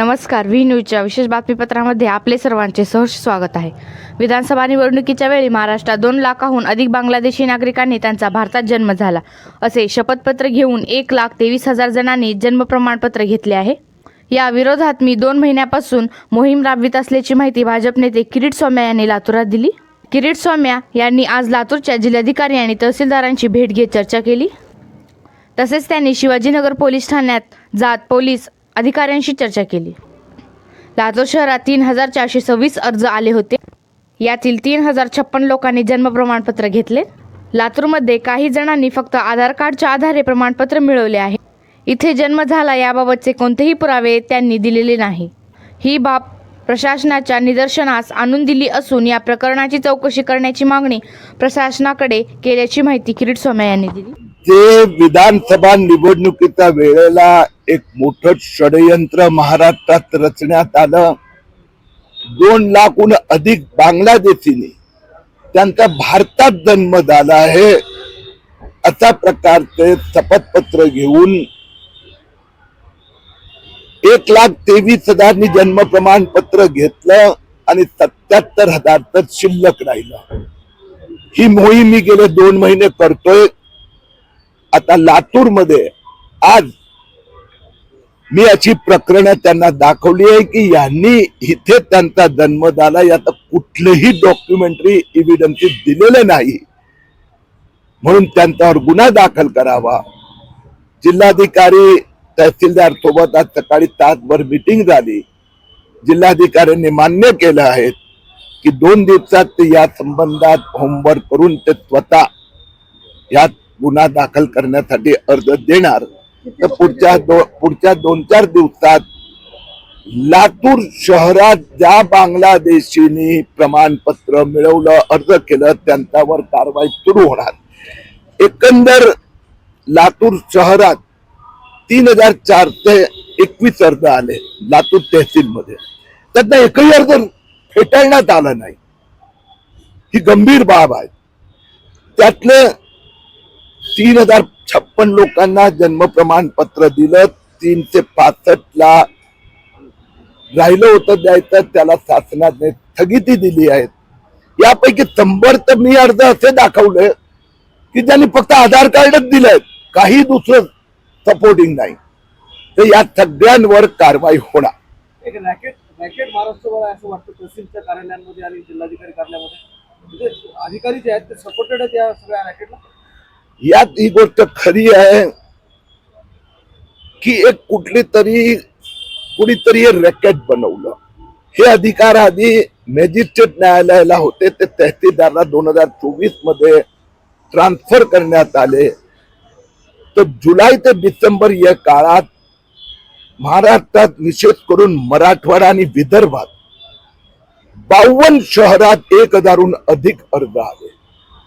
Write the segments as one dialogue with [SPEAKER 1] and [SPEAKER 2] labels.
[SPEAKER 1] नमस्कार व्ही न्यूजच्या विशेष बातमीपत्रामध्ये आपले सर्वांचे सहर्ष स्वागत आहे. विधानसभा निवडणुकीच्या वेळी महाराष्ट्रात दोन लाखाहून अधिक बांगलादेशी नागरिकांनी त्यांचा भारतात जन्म झाला. असे शपथपत्र घेऊन एक लाख तेवीस हजार जणांनी जन्म प्रमाणपत्र घेतले आहे. या विरोधात मी दोन महिन्यापासून मोहीम राबवित असल्याची माहिती भाजप नेते किरीट सौम्या यांनी लातूरात दिली. किरीट सौम्या यांनी आज लातूरच्या जिल्हाधिकारी आणि तहसीलदारांची भेट घेत चर्चा केली. तसेच त्यांनी शिवाजीनगर पोलीस ठाण्यात जात पोलीस अधिकाऱ्यांशी चर्चा केली. लातूर शहरात तीन हजार चारशे सव्वीस अर्ज आले होते. यातील तीन हजार छप्पन लोकांनी जन्म प्रमाणपत्र घेतले. लातूरमध्ये काही जणांनी फक्त आधार कार्डच्या आधारे प्रमाणपत्र मिळवले आहे. इथे जन्म झाला याबाबतचे कोणतेही पुरावे त्यांनी दिलेले नाही. ही बाब प्रशासनाच्या निदर्शनास आणून दिली असून या प्रकरणाची चौकशी करण्याची मागणी प्रशासनाकडे केल्याची माहिती किरीट सोम्या यांनी दिली.
[SPEAKER 2] जे विधानसभा निवडणुकीच्या वेळेला एक मोठं षडयंत्र महाराष्ट्रात रचण्यात आलं. दोन लाखहून अधिक बांगलादेशीने त्यांचा भारतात जन्म झाला आहे. अशा प्रकारचे शपथपत्र घेऊन एक लाख तेवीस हजारनी जन्म प्रमाणपत्र घेतलं आणि सत्याहत्तर हजार तर शिल्लक राहिलं. ही मोहीम मी गेले दोन महिने करतोय. आता लातूरमध्ये आज मी अशी प्रकरणं त्यांना दाखवली आहे की यांनी इथे त्यांचा जन्म झाला यात कुठलंही डॉक्युमेंटरी इव्हिडन्सेस दिलेले नाही. म्हणून त्यांच्यावर गुन्हा दाखल करावा. जिल्हाधिकारी तहसीलदार सोबत आज सकाळी तासभर मिटिंग झाली. जिल्हाधिकाऱ्यांनी मान्य केलं आहे की दोन दिवसात ते या संबंधात होमवर्क करून ते स्वतः यात गुन्हा दाखल करण्यासाठी अर्ज देणार. तर पुढच्या दो पुढच्या दोन चार दिवसात लातूर शहरात ज्या बांगलादेशींनी प्रमाणपत्र मिळवलं अर्ज केलं त्यांच्यावर कारवाई सुरू होणार. एकंदर लातूर शहरात तीन हजार चारशे एकवीस अर्ज आले लातूर तहसील मध्ये त्यातनं एकही अर्ज फेटाळण्यात आला नाही. ही गंभीर बाब आहे. त्यातलं तीन हजार छप्पन लोकांना जन्म प्रमाणपत्र दिलं. तीनशे पासष्ट ला राहिलं होतं द्यायचं त्याला शासनाने स्थगिती दिली आहे. यापैकी शंभर तर मी अर्ज असे दाखवले की त्यांनी फक्त आधार कार्डच दिलंय काही दुसरं सपोर्टिंग नाही. तर या सगळ्यांवर कारवाई होणार.
[SPEAKER 3] कार्यालयांमध्ये आणि जिल्हाधिकारी कार्यालयामध्ये. म्हणजे अधिकारी जे आहेत ते सपोर्टेड आहेत या सगळ्या रॅकेटला?
[SPEAKER 2] यात ही गोष्ट खरी आहे की एक कुठली तरी कुणीतरी रॅकेट बनवलं. हे अधिकार आधी मॅजिस्ट्रेट न्यायालयाला होते. ते तहसीलदारला दोन हजार चोवीसमध्ये ट्रान्सफर करण्यात आले. तर जुलै ते डिसेंबर या काळात महाराष्ट्रात विशेष करून मराठवाडा आणि विदर्भात बावन्न शहरात एक हजारहून अधिक अर्ज आले.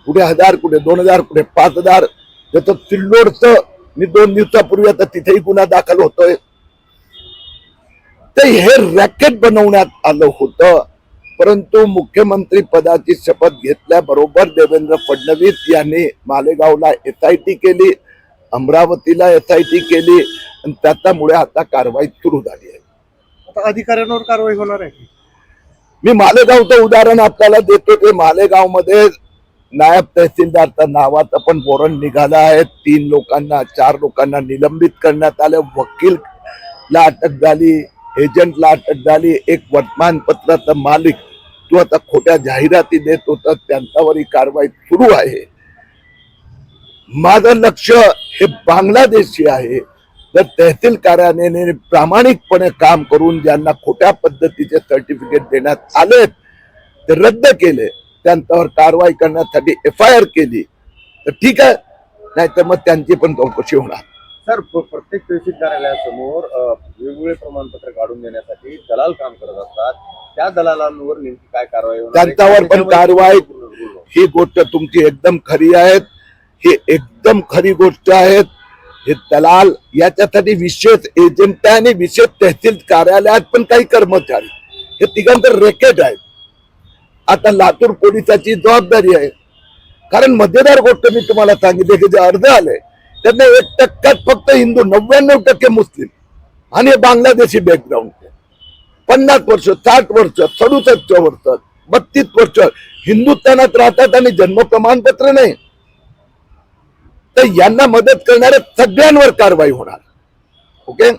[SPEAKER 2] कुठे हजार कुठे दोन हजार कुठे पाच हजार. त्याचं सिल्लोडचं मी दोन दिवसापूर्वी आता तिथेही गुन्हा दाखल होतोय. तर हे रॅकेट बनवण्यात आलं होतं. परंतु मुख्यमंत्री पदाची शपथ घेतल्याबरोबर देवेंद्र फडणवीस यांनी मालेगावला एस आय टी केली अमरावतीला एस आय टी केली आणि त्याच्यामुळे आता कारवाई सुरू झाली आहे.
[SPEAKER 3] आता अधिकाऱ्यांवर कारवाई होणार आहे
[SPEAKER 2] मी मालेगावचं उदाहरण आपल्याला देतो ते मालेगावमध्ये नायब तहसीलदारच्या नावाचा पण वॉरंट निघालं आहे. तीन लोकांना चार लोकांना निलंबित करण्यात आलं. वकीलला अटक झाली एजंटला अटक झाली. एक वर्तमानपत्राचा मालिक तो आता खोट्या जाहिराती देत होता. त्यांच्यावर ही कारवाई सुरू आहे. माझं लक्ष हे बांगलादेशी आहे. तर तहसील कार्यालयाने प्रामाणिकपणे काम करून ज्यांना खोट्या पद्धतीचे सर्टिफिकेट देण्यात आले ते रद्द केले. त्यांच्यावर कारवाई करण्यासाठी एफ आय आर केली. तर ठीक आहे नाहीतर मग त्यांची पण चौकशी होणार.
[SPEAKER 4] सर प्र- प्रत्येक तहसील कार्यालयासमोर वेगवेगळे प्रमाणपत्र काढून देण्यासाठी दलाल काम करत असतात. त्या दलालांवर नेमकी काय कारवाई?
[SPEAKER 2] त्यांच्यावर पण कारवाई. ही गोष्ट तुमची एकदम खरी आहे. ही एकदम खरी गोष्ट आहे. हे दलाल याच्यासाठी विशेष एजंट आणि विशेष तहसील कार्यालयात पण काही कर्मचारी. हे तिघांचं रेकेट आहे. आता लातूर पोलिसाची जबाबदारी आहे. कारण मध्यदार गोष्ट मी तुम्हाला सांगितले की जे अर्ज आले त्यांना एक टक्क्यात फक्त हिंदू नव्याण्णव टक्के मुस्लिम आणि बांगलादेशी बॅकग्राऊंड पन्नास वर्ष साठ वर्ष सदुसष्ट वर्ष बत्तीस वर्ष हिंदुस्थानात राहतात आणि जन्म प्रमाणपत्र नाही. तर यांना मदत करणाऱ्या सगळ्यांवर कारवाई होणार. ओके